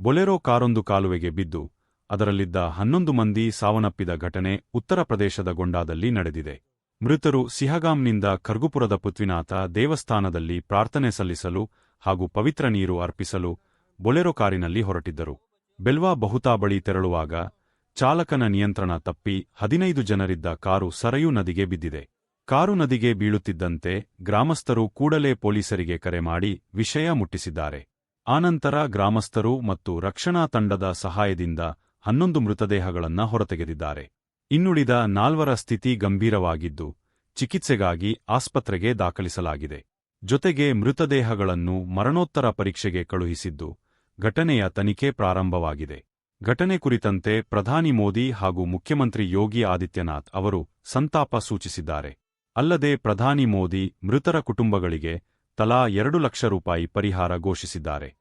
Bolero ಕಾರೊಂದು ಕಾಲುವೆಗೆ ಬಿದ್ದು, ಅದರಲ್ಲಿದ್ದ ಹನ್ನೊಂದು ಮಂದಿ ಸಾವನ್ನಪ್ಪಿದ ಘಟನೆ ಉತ್ತರ ಪ್ರದೇಶದ ಗೊಂಡಾದಲ್ಲಿ ನಡೆದಿದೆ. ಮೃತರು ಸಿಹಗಾಂನಿಂದ ಖರ್ಗುಪುರದ ಪೃಥ್ವಿನಾಥ ದೇವಸ್ಥಾನದಲ್ಲಿ ಪ್ರಾರ್ಥನೆ ಸಲ್ಲಿಸಲು ಹಾಗೂ ಪವಿತ್ರ ನೀರು ಅರ್ಪಿಸಲು ಬೊಲೆರೋ ಕಾರಿನಲ್ಲಿ ಹೊರಟಿದ್ದರು. ಬೆಲ್ವಾ ಬಹುತಾ ಬಳಿ ತೆರಳುವಾಗ ಚಾಲಕನ ನಿಯಂತ್ರಣ ತಪ್ಪಿ ಹದಿನೈದು ಜನರಿದ್ದ ಕಾರು ಸರಯು ನದಿಗೆ ಬಿದ್ದಿದೆ. ಕಾರು ನದಿಗೆ ಬೀಳುತ್ತಿದ್ದಂತೆ ಗ್ರಾಮಸ್ಥರು ಕೂಡಲೇ ಪೊಲೀಸರಿಗೆ ಕರೆ ಮಾಡಿ ವಿಷಯ ಮುಟ್ಟಿಸಿದ್ದಾರೆ. ಆನಂತರ ಗ್ರಾಮಸ್ಥರು ಮತ್ತು ರಕ್ಷಣಾ ತಂಡದ ಸಹಾಯದಿಂದ ಹನ್ನೊಂದು ಮೃತದೇಹಗಳನ್ನ ಹೊರತೆಗೆದಿದ್ದಾರೆ. ಇನ್ನುಳಿದ ನಾಲ್ವರ ಸ್ಥಿತಿ ಗಂಭೀರವಾಗಿದ್ದು, ಚಿಕಿತ್ಸೆಗಾಗಿ ಆಸ್ಪತ್ರೆಗೆ ದಾಖಲಿಸಲಾಗಿದೆ. ಜೊತೆಗೆ ಮೃತದೇಹಗಳನ್ನು ಮರಣೋತ್ತರ ಪರೀಕ್ಷೆಗೆ ಕಳುಹಿಸಿದ್ದು, ಘಟನೆಯ ತನಿಖೆ ಪ್ರಾರಂಭವಾಗಿದೆ. ಘಟನೆ ಕುರಿತಂತೆ ಪ್ರಧಾನಿ ಮೋದಿ ಹಾಗೂ ಮುಖ್ಯಮಂತ್ರಿ ಯೋಗಿ ಆದಿತ್ಯನಾಥ್ ಅವರು ಸಂತಾಪ ಸೂಚಿಸಿದ್ದಾರೆ. ಅಲ್ಲದೆ ಪ್ರಧಾನಿ ಮೋದಿ ಮೃತರ ಕುಟುಂಬಗಳಿಗೆ ತಲಾ ಎರಡು ಲಕ್ಷ ರೂಪಾಯಿ ಪರಿಹಾರ ಘೋಷಿಸಿದ್ದಾರೆ.